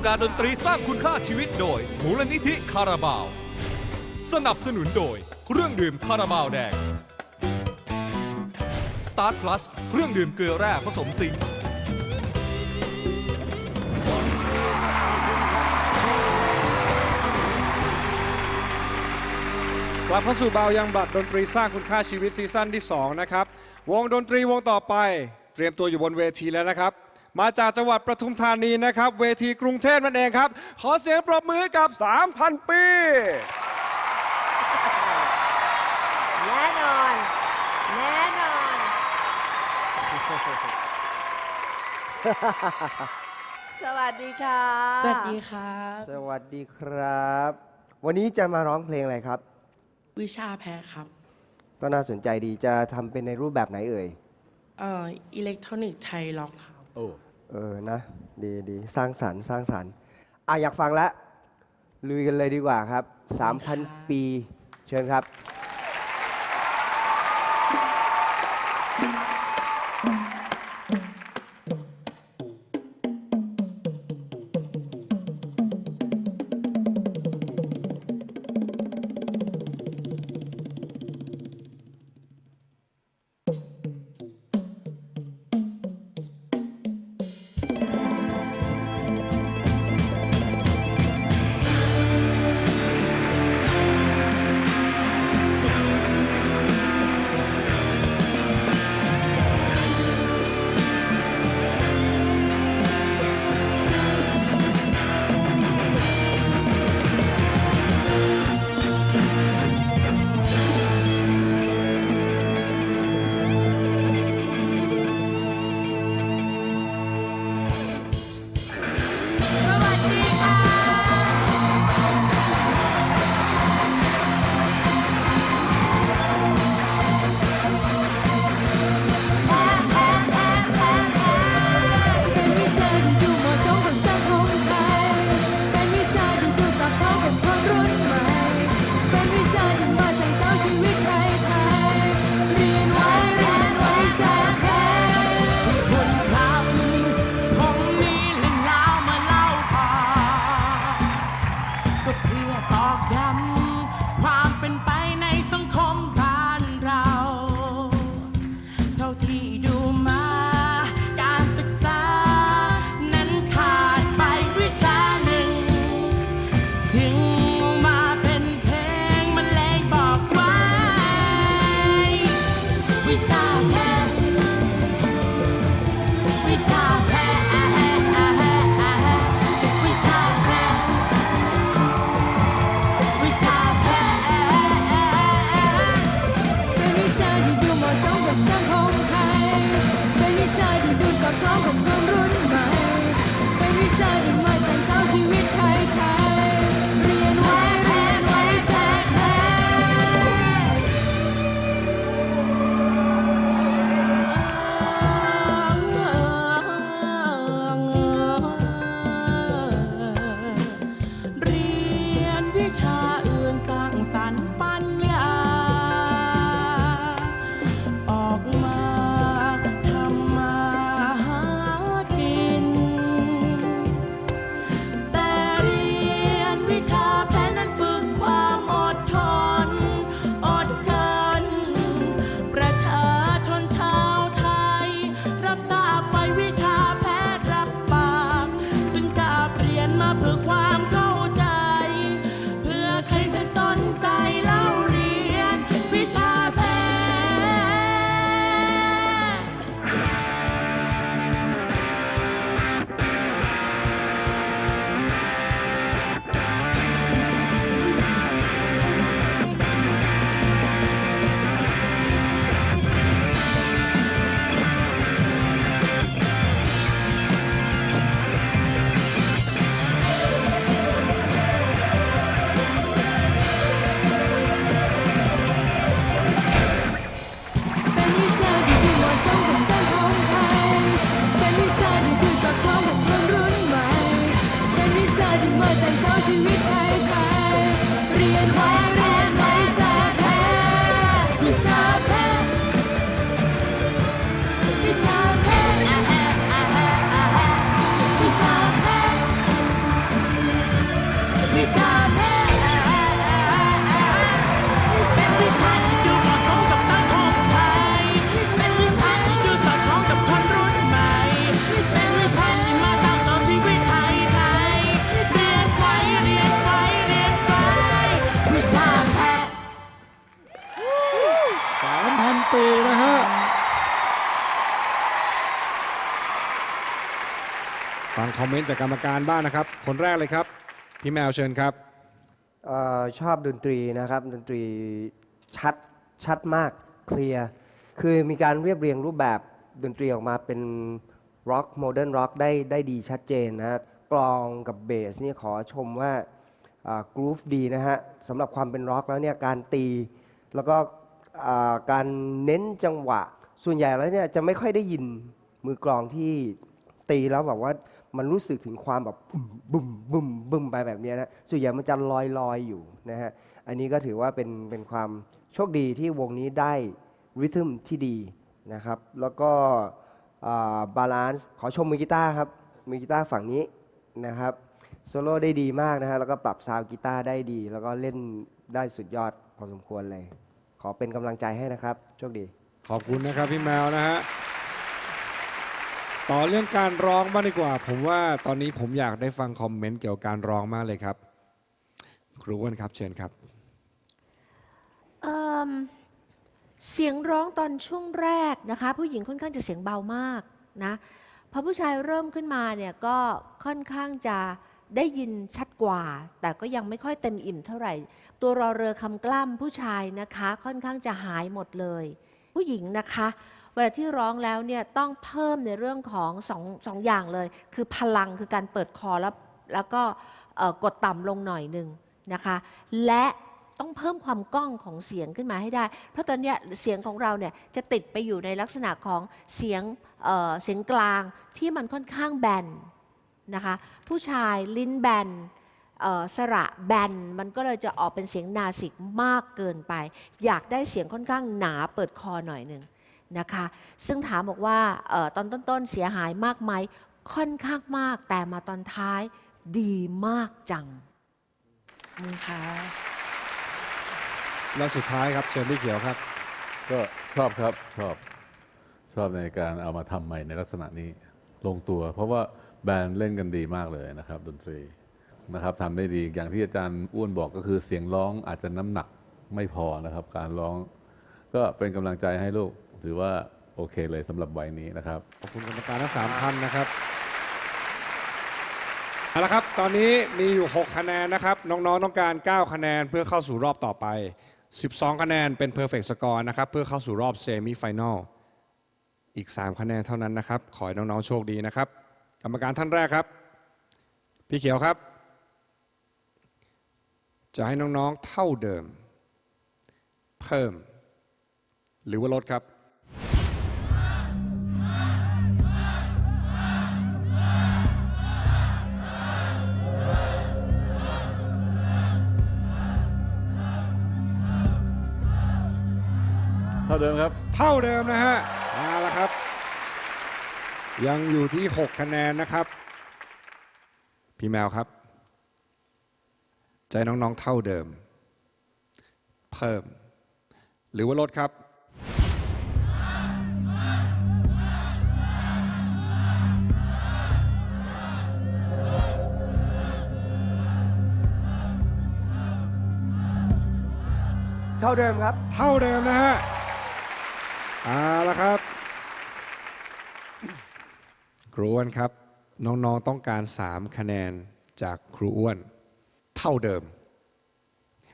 รงการดนตรีสร้างคุณค่าชีวิตโดยมูลนิธิคาราบาว สนับสนุนโดยเครื่องดื่มคาราบาวแดง Start Plus เครื่องดื่มเกลือแร่ผสมซิงค์กลับเข้าสู่เบายังบัดดนตรีสร้างคุณค่าชีวิตซีซั่นที่ 2 นะครับ วงดนตรีวงต่อไป เตรียมตัวอยู่บนเวทีแล้วนะครับ มาจากจังหวัดประทุมธานีนะครับ เวทีกรุงเทพนั่นเองครับ ขอเสียงปรบมือให้กับ 3,000 ปี แน่นอน แน่นอน สวัสดีค่ะ สวัสดีครับ สวัสดีครับ วันนี้จะมาร้องเพลงอะไรครับ วิชาแพ้ครับ ก็น่าสนใจดีจะทำเป็นในรูปแบบไหนเอ่ย เอ่ออิเล็กทรอนิกส์ไทยล็อกครับ เออนะ ดีดีสร้างสรรค์สร้างสรรค์อะอยากฟังแล้วลุยกันเลยดีกว่าครับ 3,000 ปี เชิญครับ วิ คอมเมนต์จากกรรมการบ้างนะครับ คนแรกเลยครับ พี่แมวเชิญครับ เออชอบดนตรีนะครับ ดนตรีชัดชัดมากเคลียร์คือมีการเรียบเรียงรูปแบบดนตรีออกมาเป็นร็อกโมเดิร์นร็อกได้ได้ดีชัดเจนนะฮะกลองกับเบสนี่ขอชมว่ากรูฟดีนะฮะสำหรับความเป็นร็อกแล้วเนี่ยการตีแล้วก็อ่าการเน้นจังหวะ ส่วนใหญ่แล้วเนี่ยจะไม่ค่อยได้ยินมือกลองที่ ตีแล้วแบบว่ามันรู้สึกถึงความแบบบึ้มบึ้มบึ้มไปแบบนี้นะส่วนใหญ่มันจะลอยลอยอยู่นะฮะอันนี้ก็ถือว่าเป็นเป็นความโชคดีที่วงนี้ได้ริทึมที่ดีนะครับ แล้วก็บาลานซ์ขอชมมือกีตาร์ครับมือกีตาร์ฝั่งนี้นะครับโซโล่ได้ดีมากนะฮะแล้วก็ปรับซาวกีตาร์ได้ดี แล้วก็เล่นได้สุดยอดพอสมควรเลย ขอเป็นกำลังใจให้นะครับ โชคดี ขอบคุณนะครับพี่แมวนะฮะ ต่อเรื่องการร้องบ้างดีกว่า ผมว่าตอนนี้ผมอยากได้ฟังคอมเมนต์เกี่ยวกับการร้องมากเลยครับ ครูอ้วนครับเชิญครับ เอิ่มเสียงร้องตอนช่วงแรกนะคะ ผู้หญิงค่อนข้างจะเสียงเบามากนะพอผู้ชายเริ่มขึ้นมาเนี่ยก็ค่อนข้างจะได้ยินชัดกว่า แต่ก็ยังไม่ค่อยเต็มอิ่มเท่าไหร่ ตัวรอเรือคำกล้ำผู้ชายนะคะ ค่อนข้างจะหายหมดเลย ผู้หญิงนะคะ เวลาที่ร้องแล้วเนี่ยต้องเพิ่มในเรื่องของสองสองอย่างเลย คือพลังคือการเปิดคอแล้วแล้วก็กดต่ำลงหน่อยหนึ่งนะคะ และต้องเพิ่มความก้องของเสียงขึ้นมาให้ได้ เพราะตอนนี้เสียงของเราเนี่ยจะติดไปอยู่ในลักษณะของเสียงเเสียงกลางที่มันค่อนข้างแบนนะคะผู้ชายลิ้นแบนสระแบนมันก็เลยจะออกเป็นเสียงนาสิกมากเกินไป อยากได้เสียงค่อนข้างหนาเปิดคอหน่อยหนึ่ง นะคะ ซึ่งถามบอกว่าเออตอนต้นๆเสียหายมากไหมค่อนข้างมาก แต่มาตอนท้ายดีมากจังนี่ค่ะแล้วสุดท้ายครับเชิญพี่เขียวครับ ก็ชอบครับชอบชอบในการเอามาทำใหม่ในลักษณะนี้ลงตัว เพราะว่าแบรนด์เล่นกันดีมากเลยนะครับ ดนตรีนะครับทำได้ดีอย่างที่อาจารย์อ้วนบอกก็คือเสียงร้องอาจจะน้ำหนักไม่พอนะครับ การร้องก็เป็นกำลังใจให้ลูก ถือว่าโอเคเลยสำหรับวัยนี้นะครับ ขอบคุณกรรมการทั้งสามท่านนะครับเอาละครับ ตอนนี้มีอยู่ 6 คะแนนนะครับ น้องๆต้องการ 9 คะแนนเพื่อเข้าสู่รอบต่อไป 12 คะแนนเป็น Perfect Score นะครับ เพื่อเข้าสู่รอบเซมิไฟแนลอีก 3 คะแนนเท่านั้นนะครับ ขอให้น้องๆโชคดีนะครับ กรรมการท่านแรกครับ พี่เขียวครับ จะให้น้องๆเท่าเดิม เพิ่ม หรือว่าลดครับ ท่าเดิมครับ เท่าเดิมนะฮะมาแล้วครับ ยังอยู่ที่ 6 คะแนนนะครับ พี่แมวครับ ใจน้องๆเท่าเดิม เพิ่ม หรือว่าลดครับเท่าเดิมครับ เท่าเดิมนะฮะ เอาละครับครูอ้วนครับ น้องๆต้องการ 3 คะแนนจากครูอ้วน เท่าเดิม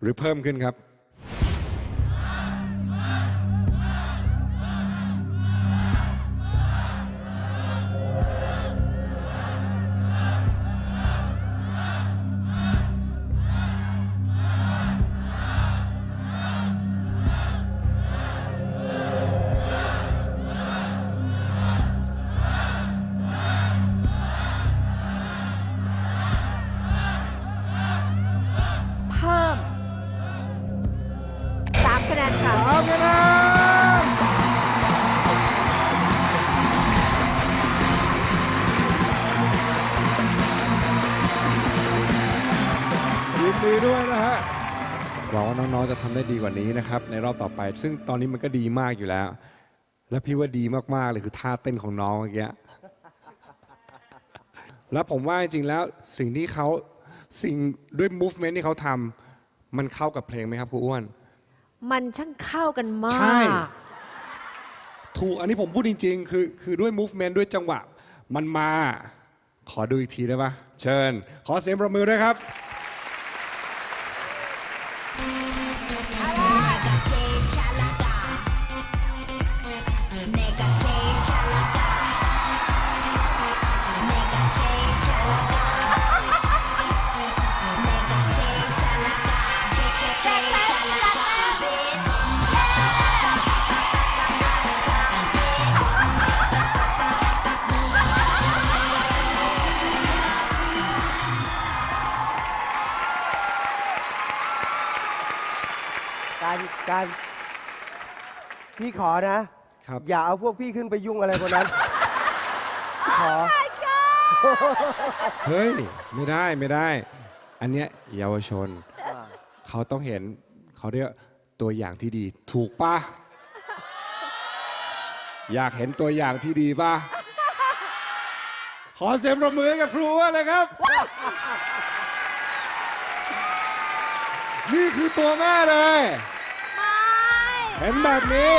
หรือเพิ่มขึ้นครับ ค่ะสามคะแนนยินดีด้วยนะฮะหวังว่าน้องๆจะทำได้ดีกว่านี้นะครับ ในรอบต่อไป ซึ่งตอนนี้มันก็ดีมากอยู่แล้ว และพี่ว่าดีมากๆเลยคือท่าเต้นของน้องเมื่อกี้แล้วผมว่าจริงๆแล้วสิ่งที่เขาสิ่งด้วย movement ที่เขาทำมันเข้ากับเพลงไหมครับครูอ้วน มันช่างเข้ากันมากใช่ถูกอันนี้ผมพูดจริง ๆ คือคือด้วย movement ด้วยจังหวะ มันมา ขอดูอีกทีได้ปะเชิญ ขอเสียงประมือด้วยครับ ขอนะ ครับ อย่าเอาพวกพี่ขึ้นไปยุ่งอะไรคนนั้น ขอ เฮ้ย ไม่ได้ไม่ได้ อันเนี้ยเยาวชน เขาต้องเห็นเขาเรียกตัวอย่างที่ดี ถูกปะอยากเห็นตัวอย่างที่ดีปะขอเสียงประมือให้กับครูอ้วนเลยครับ นี่คือตัวแม่เลย เห็นแบบนี้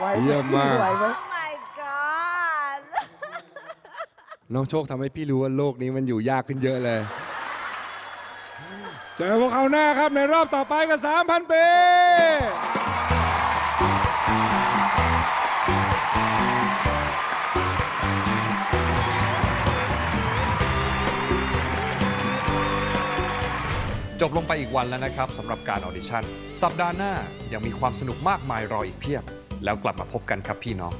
ไหวไหเยี่ยมมาก ไหวไหม my god น้องโชคทำให้พี่รู้ว่าโลกนี้มันอยู่ยากขึ้นเยอะเลย เจอพวกเขาหน้าครับในรอบต่อไปกับ 3,000 ปี จบลงไปอีกวันแล้วนะครับสำหรับการออดิชั่น สัปดาห์หน้ายังมีความสนุกมากมายรออีกเพียบ แล้วกลับมาพบกันครับพี่น้อง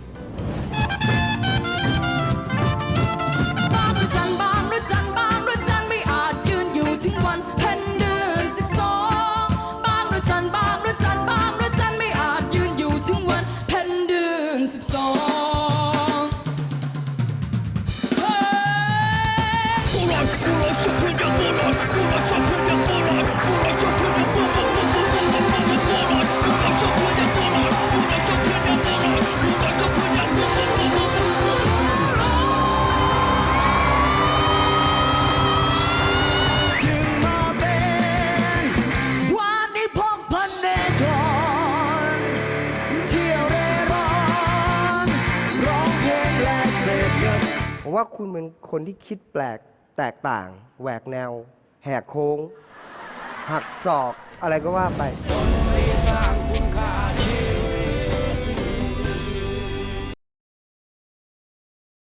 ว่าคุณเป็นคนที่คิดแปลกแตกต่าง แหวกแนว แหกโค้ง หักศอกอะไรก็ว่าไป